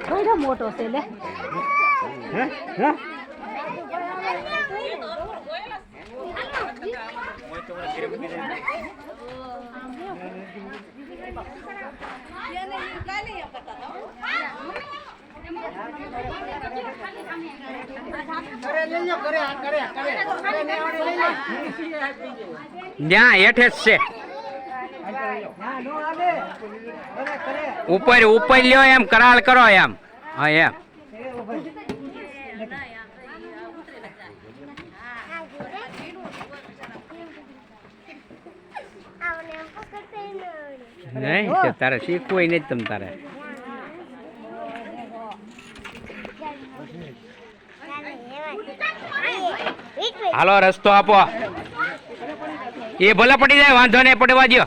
કઈડો મોટો છે લે હે હે ત્યાં હેઠે જ છે ઉપર ઉપર લ્યો એમ કરાર કરો એમ. હા એમ. નહીં તારે શીખવું નહીં તમ તારે. હાલો રસ્તો આપો. એ ભલે પડી જાય વાંધો નહીં પડવા દ્યો.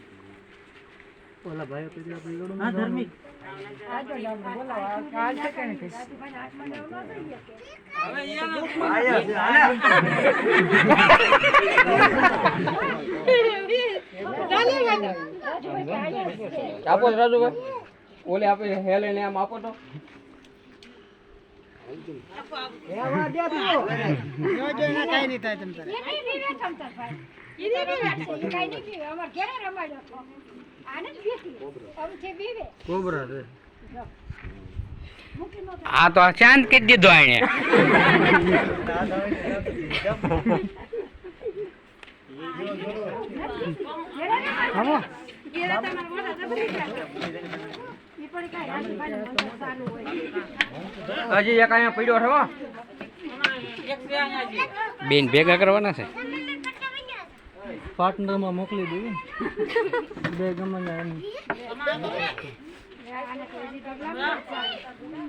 ઓલા ભાઈ પેલી આપણે લડો હા ધર્મિક. આપો રાજુભાઈ. ઓલે આપે હેલે ને આમ આપો તો કોબરા છે. આ તો શાંત કે દીધો એને હજી એક અહીંયા પડ્યો છે બેન ભેગા કરવાના છે. પાર્ટનરમાં મોકલી દેવી. બે ગમે ને એમ.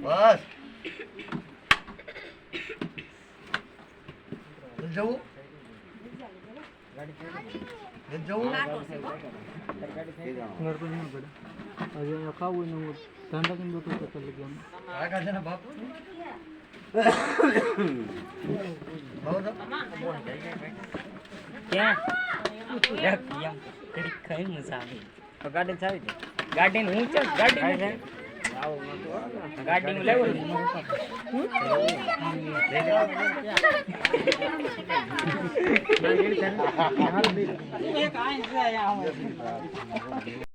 બસ. જવું? જવું? ગણપતિ ન પડે. હજી અહીંયા ખાવું ને હું ધંધા કરીને બેઠો તો ચાલી ગયા આગળ છે ને બાપુ ગાડી હું છે ગાડી ગાડી લેવું